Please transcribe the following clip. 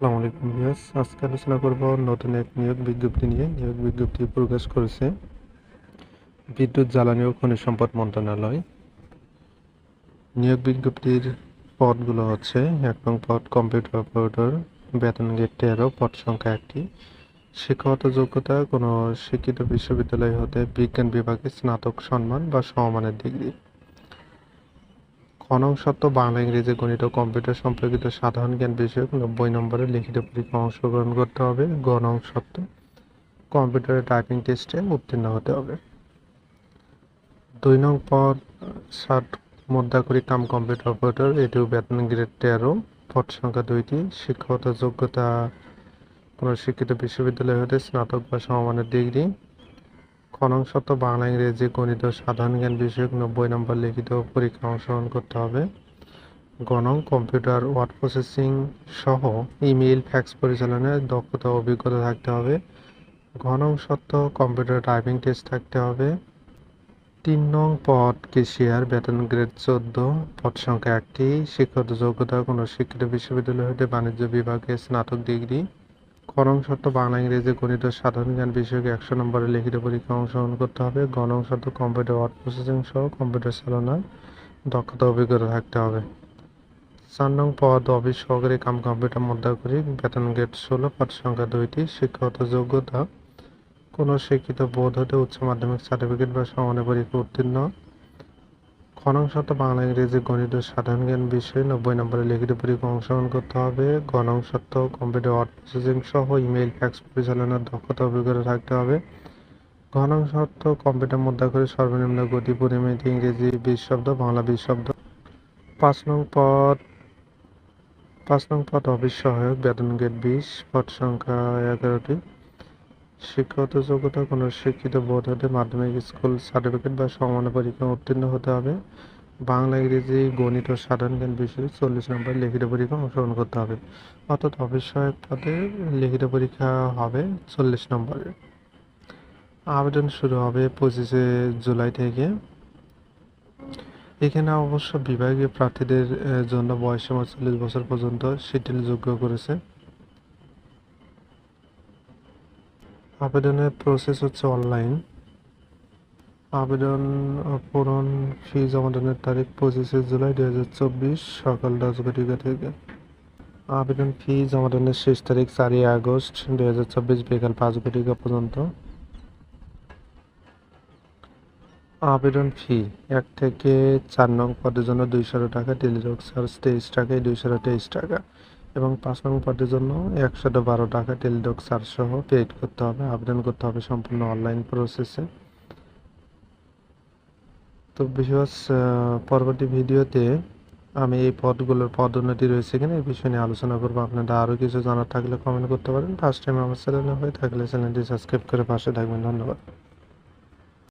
আসসালামু আলাইকুম ভিউয়ার্স। আজকে আলোচনা করব নতুন এক নিয়োগ বিজ্ঞপ্তি নিয়ে। নিয়োগ বিজ্ঞপ্তি প্রকাশ করেছে বিদ্যুৎ, জ্বালানি ও খনিজ সম্পদ মন্ত্রণালয়। নিয়োগ বিজ্ঞপ্তির পদগুলো হচ্ছে এক নং পদ, কম্পিউটার অপারেটর, বেতন গেট তেরো, পদ সংখ্যা একটি। শিক্ষাগত যোগ্যতা, কোনো শিক্ষিত বিশ্ববিদ্যালয় হতে বিজ্ঞান বিভাগে স্নাতক সম্মান বা সমমানের ডিগ্রি। খনন সত্ত্ব বাংলা, ইংরেজি, গণিত ও কম্পিউটার সম্পর্কিত সাধারণ জ্ঞান বিষয়ক নব্বই নম্বরের লিখিত পরীক্ষা অংশগ্রহণ করতে হবে। গণং সত্ত্ব কম্পিউটারে টাইপিং টেস্টে উত্তীর্ণ হতে হবে। দুই নং পদ ষাট মুদ্রাকরি কাম কম্পিউটার অপারেটর, এটিও বেতন গ্রেড তেরো, পদ সংখ্যা দুইটি শিক্ষকতা যোগ্যতা কোনো শিক্ষিত বিশ্ববিদ্যালয় হতে স্নাতক বা সমমানের ডিগ্রি খনন সত্ত্ব বাংলা, ইংরেজি, গণিত সাধারণ জ্ঞান বিষয়ক নব্বই নম্বর লিখিত পরীক্ষা অংশগ্রহণ করতে হবে। গণং, কম্পিউটার, ওয়ার্ড প্রসেসিং সহ ইমেইল, ফ্যাক্স পরিচালনায় দক্ষতা অভিজ্ঞতা থাকতে হবে। ঘনং সত্ত্ব, কম্পিউটার টাইপিং টেস্ট থাকতে হবে। তিন নং পদ, কেশিয়ার, বেতন গ্রেড চোদ্দ, পদ সংখ্যা একটি, শিক্ষাগত যোগ্যতা কোনো শিক্ষিত বিশ্ববিদ্যালয় হতে বাণিজ্য বিভাগে স্নাতক ডিগ্রি। খনং সত্ত্ব বাংলা ইংরেজি গণিত সাধারণ জ্ঞান বিষয়ক একশো নম্বরের লিখিত পরীক্ষা অংশগ্রহণ করতে হবে। গণং সত্ত্ব কম্পিউটার ওয়ার্ড প্রসেসিং সহ কম্পিউটার চালনায় দক্ষতা অভিজ্ঞতা থাকতে হবে। চার নং পদ, অফিস সহকারী কাম কম্পিউটার মুদ্রাকরি বেতন গেট ষোলো পদ সংখ্যা দুইটি, শিক্ষাগত যোগ্যতা। কোনো শিক্ষিত বোধ হতে উচ্চ মাধ্যমিক সার্টিফিকেট বা সমানে পরীক্ষা উত্তীর্ণ। খনং বাংলা ইংরেজি গণিত ও সাধারণ জ্ঞান বিষয়ে নব্বই নম্বরের লিখিত পরীক্ষা অংশগ্রহণ করতে হবে। গণং কম্পিউটার ওয়ার্ড প্রসেসিং সহ ইমেইল ফ্যাক্স পরিচালনার দক্ষতা অভিজ্ঞতা থাকতে হবে। ঘনং কম্পিউটার মুদ্রা করে সর্বনিম্ন গতি, পরিমিতি, ইংরেজি বিশ শব্দ, বাংলা বিশ শব্দ। পাঁচ নং পদ, পাঁচ নং পদ অফিস সহায়ক বেতন গেট বিশ, পদ সংখ্যা এগারোটি। শিক্ষাগত যোগ্যতা কোনো শিক্ষিত বোর্ড মাধ্যমিক স্কুল সার্টিফিকেট বা সমানের পরীক্ষা উত্তীর্ণ হতে হবে। বাংলা, ইংরেজি, গণিত ও সাধারণ জ্ঞান বিষয়ে চল্লিশ নম্বর লিখিত পরীক্ষা অংশগ্রহণ করতে হবে। অর্থাৎ অফিস সহায়ক পদে লিখিত পরীক্ষা হবে চল্লিশ নম্বরে। আবেদন শুরু হবে পঁচিশে জুলাই থেকে। এখানে অবশ্য বিভাগীয় প্রার্থীদের জন্য বয়সসীমা চল্লিশ বছর পর্যন্ত শিথিল যোগ্য করেছে। আবেদনের প্রসেস হচ্ছে অনলাইন আবেদন পূরণ ফি জমাদানের তারিখ পঁচিশে জুলাই দুই হাজার চব্বিশ, সকাল দশ ঘটিকা থেকে। আবেদন ফি জমাদানের শেষ তারিখ চারই আগস্ট দুই হাজার চব্বিশ বিকাল পাঁচ ঘটিকা পর্যন্ত। আবেদন ফি এক থেকে চার নং পদের জন্য দুইশো টাকা টেলিটক চার্জ তেইশ টাকায় দুইশো তেইশ টাকা। এবং পাঁচ নং পদের জন্য একশো বারো টাকা টেলিটক চার্জ সহ পেড করতে হবে, আবেদন করতে হবে সম্পূর্ণ অনলাইন প্রসেসে। তো বিশেষ পরবর্তী ভিডিওতে আমি এই পদগুলোর পদোন্নতি রয়েছে কিনা এই বিষয় নিয়ে আলোচনা করব। আপনাদের আরও কিছু জানার থাকলে কমেন্ট করতে পারেন। ফার্স্ট টাইম আমার চ্যানেলে হয়ে থাকলে চ্যানেলটি সাবস্ক্রাইব করে পাশে থাকবেন। ধন্যবাদ।